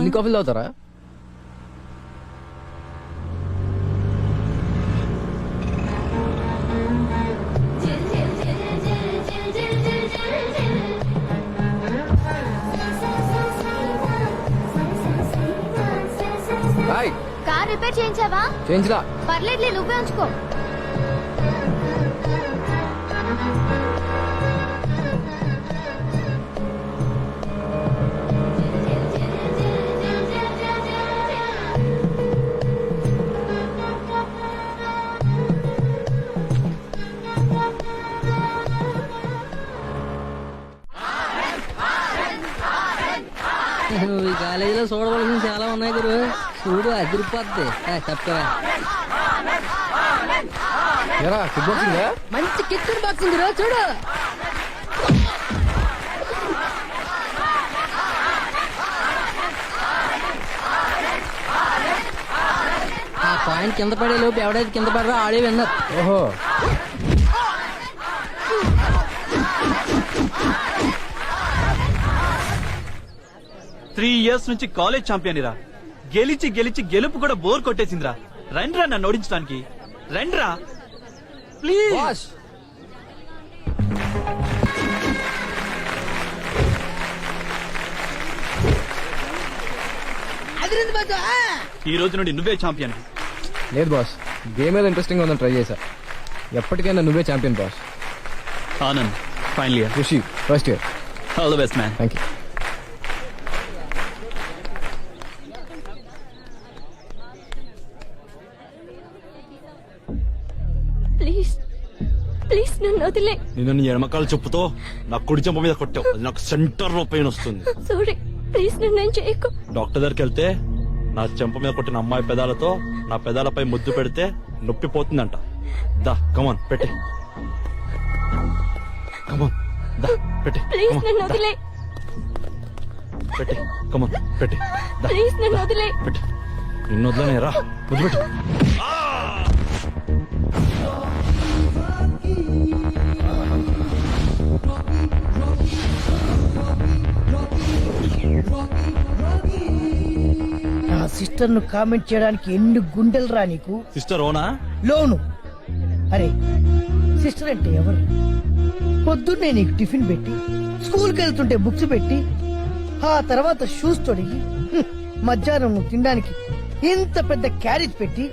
ఎన్ని కాఫీలు తాగుతారా కార్ రిపేర్ చేయించావా చేయించలా పర్లేదులే నువ్వే ఉంచుకో కాలేజీలో చూడవలసిన చాలా ఉన్నాయి గురు. చూడు అదిరిపోద్ది. బాక్సింగ్? మంచి కిక్కుడు బాక్సింగ్ గురు చూడు. ఆ పాయింట్ కింద పడే లోపు ఎవడైతే కింద పడరో ఆడే విన్నారు. ఓహో. త్రీ ఇయర్స్ నుంచి కాలేజ్ ఛాంపియన్ రా గెలిచి గెలిచి గెలుపు కూడా బోర్ కొట్టేసిందిరా. రండ్రా నన్ను ఓడించడానికి. రండ్రా. ప్లీజ్. బాస్. ఈ రోజు నుండి నువ్వే ఛాంపియన్. లేదు బాస్ గేమ్ ఏదో ఇంట్రెస్టింగ్ ఉందని ట్రై చేశా. ఎప్పటికైనా నువ్వే champion boss. Anand final year. Khushi first year all the best man thank you నన్ను వదిలే. నిన్ను నీ ఎడమకాల చెప్పుతో నా కుడి చెంప మీద కొట్టావు. అది నాకు సెంటర్లో పెయిన్ వస్తుంది. సారీ ప్లీజ్ నన్ను ఏం చేయకు. డాక్టర్ దగ్గరికి వెళ్తే నా చెంప మీద కొట్టిన అమ్మాయి పెదాలతో నా పెదాలపై ముద్దు పెడితే నొప్పి పోతుందంట. దా కమాన్ పెట్టి. కమాన్ దా పెట్టి. ప్లీజ్ నన్ను వదిలే. పెట్టి కమాన్ పెట్టి ప్లీజ్ నన్ను వదిలే. పెట్టి. నిన్ను వదలనే రా. ముద్దు సిస్టర్ను కామెంట్ చేయడానికి ఎన్ని గుండెలు రా నీకు? సిస్టర్ ఓనా? లోను. అరే సిస్టర్ అంటే ఎవరు? పొద్దున్నే నీకు టిఫిన్ పెట్టి స్కూల్కి వెళ్తుంటే బుక్స్ పెట్టి ఆ తర్వాత షూస్ తొడిగి మధ్యాహ్నం నువ్వు తినడానికి ఇంత పెద్ద క్యారేజ్ పెట్టి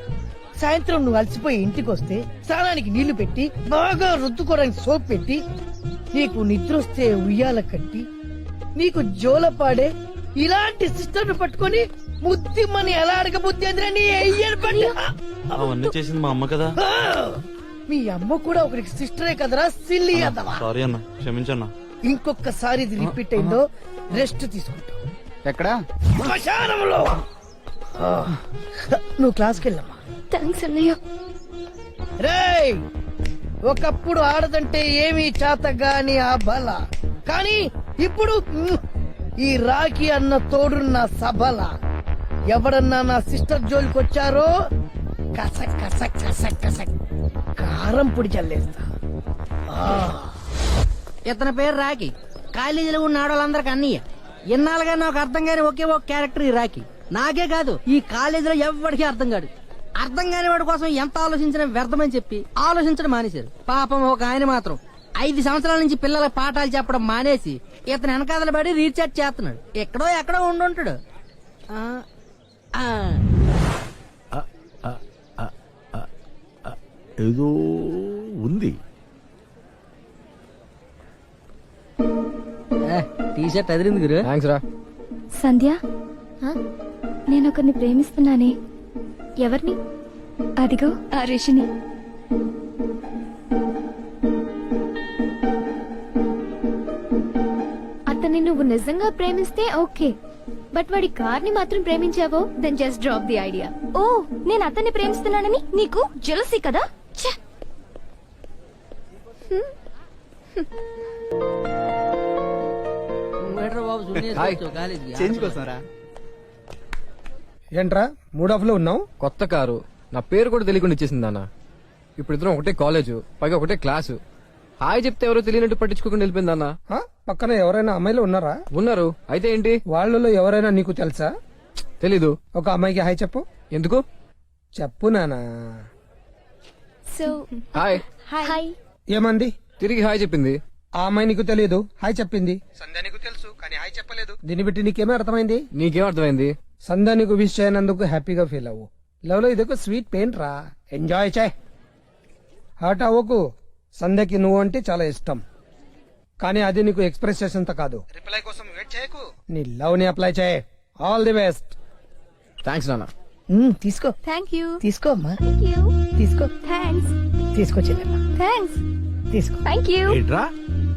సాయంత్రం నువ్వు అలసిపోయి ఇంటికి వస్తే స్నానానికి నీళ్ళు పెట్టి బాగా రుద్దుకోవడానికి సోప్ పెట్టి నీకు నిద్ర వస్తే ఉయ్యాల కట్టి నీకు జోలపాడే ఇలాంటి సిస్టర్ను పట్టుకొని ముద్దిమ్మని ఎలా అడగబుద్ది అందిరా నీ పట్టు అవన్నీ చేసింది మా అమ్మ కదా! మీ అమ్మ కూడా ఒకరికి సిస్టరే కదరా సిల్లి అదవా? సారీ అన్న క్షమించన్నా. ఇంకొకసారి ఇది రిపీట్ అయిందో రెస్ట్ తీసుకుంటావు ఎక్కడా? శ్మశానంలో. ఆ, నువ్వు క్లాస్కి వెళ్ళమ్మా. థ్యాంక్స్ అన్నయ్య. రేయ్ ఒకప్పుడు ఆడదంటే ఏమీ చాతగాని ఆ బల. కానీ ఇప్పుడు ఈ రాఖీ అన్న తోడున్న సభల. ఎవడన్నా నా సిస్టర్ జోలికి వచ్చారో కస కస కస కసక్. కారం పొడి చల్లేస్తా. ఆ. ఇతని పేరు రాఖీ. కాలేజీలో ఉన్న ఆడవాళ్ళందరికి అన్నయ్య ఇన్నాళ్ళుగా నాకు అర్థం కాని ఒకే ఒక క్యారెక్టర్ ఈ రాఖీ. నాకే కాదు ఈ కాలేజీలో ఎవరికి అర్థం కాడు అర్థం కాని వాడి కోసం ఎంత ఆలోచించినా వ్యర్థమని చెప్పి ఆలోచించడం మానేశారు. పాపం ఒక ఆయన మాత్రం ఐదు సంవత్సరాల నుంచి పిల్లలకు పాఠాలు చెప్పడం మానేసి ఇతను వెనకాదల పడి రీఛార్జ్ చేస్తున్నాడు. ఎక్కడో ఎక్కడో ఉండుంటాడు ఆ, ఆ. ఏదో ఉంది. టీ షర్ట్ అదిరింది గురు. థ్యాంక్స్ రా. సంధ్య నేను ఒకరిని ప్రేమిస్తున్నానే. ఎవరిని? అదిగో ఆ రిషిని. నిజంగా ప్రేమిస్తే ఓకే. బట్ వాడి కార్ని మాత్రం ప్రేమించావో? Then just drop the idea ఓ నేను అతన్ని ప్రేమిస్తున్నానని నీకు జెలసీ కదా? ఏంట్రా మూడ్ ఆఫ్లో ఉన్నావు? కొత్త కారు. నా పేరు కూడా తెలియకుండా ఇచ్చేసింది అన్న ఇప్పుడు ఇద్దరం ఒకటే కాలేజ్ పైగా ఒకటే క్లాసు. హాయ్ చెప్తే ఎవరో తెలియనట్టు పట్టించుకోకుండా వెళ్ళిపోయింది అన్న. పక్కన ఎవరైనా అమ్మాయిలు ఉన్నారా? ఉన్నారు. అయితే ఏంటి? వాళ్ళలో ఎవరైనా నీకు తెలుసా? తెలీదు. ఒక అమ్మాయికి హాయ్ చెప్పు. ఎందుకు? చెప్పు నానా. So hi. హాయ్. ఏమంది? తిరిగి హాయ్ చెప్పింది. ఆ అమ్మాయి నీకు తెలియదు హాయ్ చెప్పింది. సంధ్య నీకు తెలుసు కానీ హాయ్ చెప్పలేదు. దీన్ని బట్టి నీకేమీ అర్థమైంది? నీకేం అర్థమైంది? సంధ్య నీకు విష్ చేయనందుకు హ్యాపీగా ఫీల్ అవ్వు. లవ్లో ఇదొక స్వీట్ పెయిన్ రా ఎంజాయ్ చేయి. హర్ట్ అవ్వకు. సంధ్యకి నువ్వు అంటే చాలా ఇష్టం. కానీ అది నీకు ఎక్స్ప్రెస్ చేసేంత కాదు. రిప్లై కోసం వెయిట్ చేయకు. నీ లవ్ని అప్లై చేయి. All the best. థ్యాంక్స్ నాన్న. తీసుకో. Thank you. తీసుకో అమ్మా. Thank you. తీసుకో. థ్యాంక్స్ తీసుకో చెల్లెమ్మా. థ్యాంక్స్ తీసుకో. Thank you. ఏంట్రా?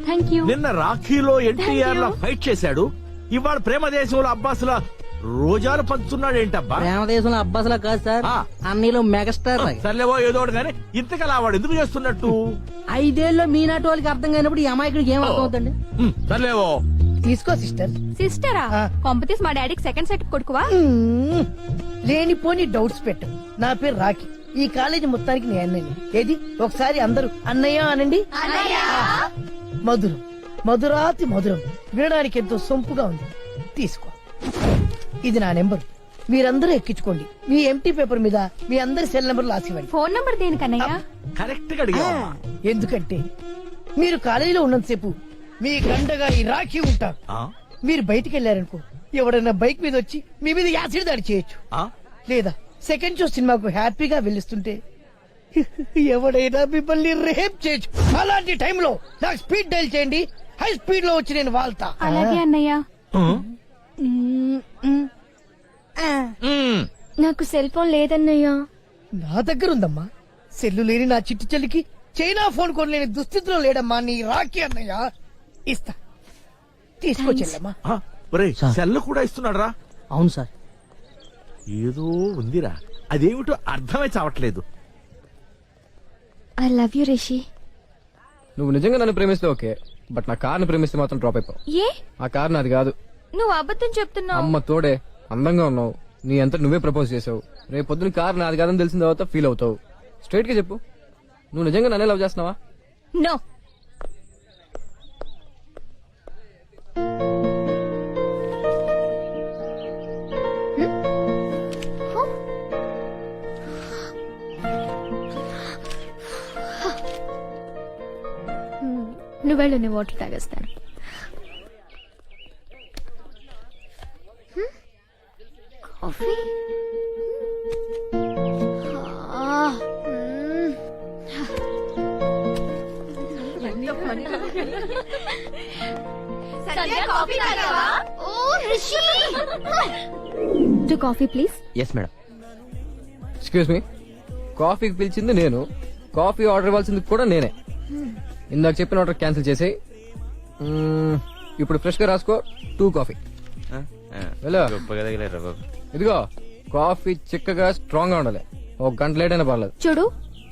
Thank you. నిన్న రాఖీలో ఎన్టీఆర్ లా. ఫైట్ చేశాడు. ఇవాళ ప్రేమ దేశంలో అబ్బాసుల రోజాలు పంచుతున్నాడు ఏంటబ్బా ప్రేమదేశంలో అబ్బాసులా కాదు సార్. ఆ. అన్నీలో మెగాస్టార్ సర్లేవో ఏదో ఒకటి కానీ ఇంతకలా వాడు ఎందుకు చేస్తున్నట్టు? ఐదేళ్ళు మీనాటి వాళ్ళకి అర్థం కానప్పుడు ఈ అమాయకుడికి ఏం అర్థం అవుతుంది? ఉమ్, సర్లేవో. తీసుకో సిస్టర్. సిస్టరా? ఆ. కాంపిటీస్ మా డాడీకి సెకండ్ సెట్ కొడుకువా? మ్మ్. లేనిపోని డౌట్స్ పెట్టు. నా పేరు రాఖీ. ఈ కాలేజీ మొత్తానికి నేను అన్నయ్య. ఏది? ఒకసారి అందరూ అన్నయ్య అనండి. మధురం. మధురాతి మధురం. వినడానికి ఎంతో సొంపుగా ఉంది. తీసుకో. ఇది నా నెంబర్. మీరందరూ ఎక్కించుకోండి. మీ ఎంటీ పేపర్ మీద మీ అందరి సెల్ నెంబర్ రాసివ్వండి. ఫోన్ నంబర్ దేనికన్నయ్యా కరెక్ట్గా అడిగా ఎందుకంటే మీరు కాలేజీలో ఉన్నంతసేపు మీ గండగా ఈ రాఖీ ఉంటారు. మీరు బయటికి వెళ్ళారనుకో ఎవడైనా బైక్ మీద వచ్చి మీ మీద యాసిడ్ దాడి చేయొచ్చు. లేదా సెకండ్ షో సినిమాకు హ్యాపీగా వెళ్ళిస్తుంటే ఎవడైనా మిమ్మల్ని రేప్ చేయొచ్చు. అలాంటి టైంలో నాకు స్పీడ్ డైల్ చేయండి. హై స్పీడ్లో వచ్చి నేను వాళ్తా. అలాగే అన్నయ్య. నాకు సెల్ ఫోన్ లేదన్నయ్యా. నా దగ్గర ఉందమ్మా సెల్లు లేని నా చిట్టి చెల్లికి చైనా ఫోన్ కొనలేని దుస్థితిలో లేడమ్మా నీ రాఖీ అన్నయ్య. ఇస్తా. తీసుకో చెల్లమ్మా ఒరే సెల్ కూడా ఇస్తున్నాడు రా అవును సార్. ఏదో ఉందిరా. అదేమిటో అర్థమై చావట్లేదు. I love you Rishi. నువ్వు నిజంగా నన్ను ప్రేమిస్తే ఓకే బట్ నా కార్ని ప్రేమిస్తే మాత్రం డ్రాప్ అయిపోవు. ఏ? ఆ కార్ నాది కాదు. నువ్వు అబద్ధం చెప్తున్నావు. అమ్మ తోడే అందంగా ఉన్నావు. నీ అంతా నువ్వే ప్రపోజ్ చేసావు రేపు పొద్దున కార్ నాది కాదని తెలిసిన తర్వాత ఫీల్ అవుతావు. స్ట్రైట్గా చెప్పు. నువ్వు నిజంగా నన్నే లవ్ చేస్తున్నావా? నో నువ్వు వెళ్ళు నేను water తాగేస్తాను. Two coffee please. Yes madam excuse me కాఫీకి పిలిచింది నేను. కాఫీ ఆర్డర్ ఇవ్వాల్సింది కూడా నేనే. ఇందాక చెప్పిన ఆర్డర్ క్యాన్సిల్ చేసేయి. మ్మ్, ఇప్పుడు ఫ్రెష్గా రాసుకో టూ కాఫీ. వెళ్ళు. గొప్పగా తగిలేరా బాబు. ఇదిగో కాఫీ చిక్కగా స్ట్రాంగ్గా ఉండాలి. ఒక గంట లేట్ అయినా పర్లేదు. చూడు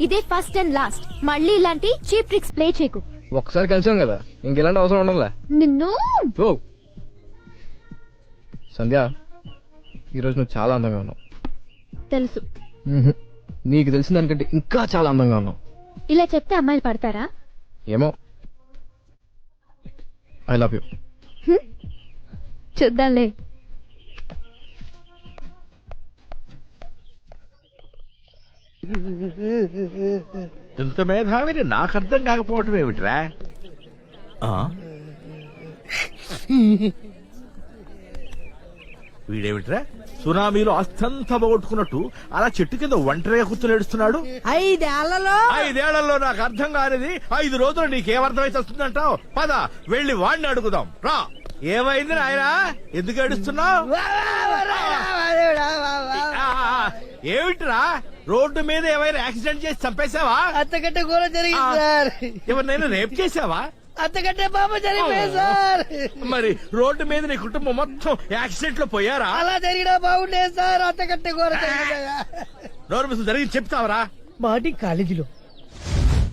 ఇదే ఫస్ట్ అండ్ లాస్ట్ మళ్ళీ ఇలాంటి చీప్ ట్రిక్స్ ప్లే చేయకు. ఒక్కసారి కలిసాం కదా ఇంకెలాంటి అవసరం ఉండదులే. నిన్ను? ఓ సంధ్య ఈరోజు నువ్వు చాలా అందంగా ఉన్నావు. తెలుసు. నీకు తెలిసిన దానికంటే ఇంకా చాలా అందంగా ఉన్నావు. ఇలా చెప్తే అమ్మాయిలు పడతారా? ఏమో. I love you. చూద్దాంలే. ఇంత మేధావిని నాకు అర్థం కాకపోవటం ఏమిట్రా? వీడేమిట్రా? సునామీలో అస్తంతా పోగొట్టుకున్నట్టు అలా చెట్టు కింద ఒంటరిగా కూర్చొని ఏడుస్తున్నాడు? ఐదేళ్ళలో? ఐదేళ్ళలో నాకు అర్థం కానిది ఐదు రోజులు నీకేమర్థమైతే వస్తుందంటావు? పద వెళ్ళి వాడిని అడుగుదాం. రా. ఏమైంది నాయన? ఎందుకు ఏడుస్తున్నావు? ఏమిట్రా? రోడ్డు మీద ఏమైనా యాక్సిడెంట్ చేసి చంపేశావా? అంతకంటే కూడా జరిగింది సార్. ఎవరినైనా రేప్ చేసావా అంతకంటే పాప జరిగిపోయింది సార్. మరి రోడ్డు మీద నీ కుటుంబం మొత్తం యాక్సిడెంట్లో పోయారా? అలా జరిగినా బాగుండేది సార్. అంతకంటే కూడా జరిగింది. నోరు ముసుగు జరిగి చెప్తావరా? మార్నింగ్ కాలేజీలో.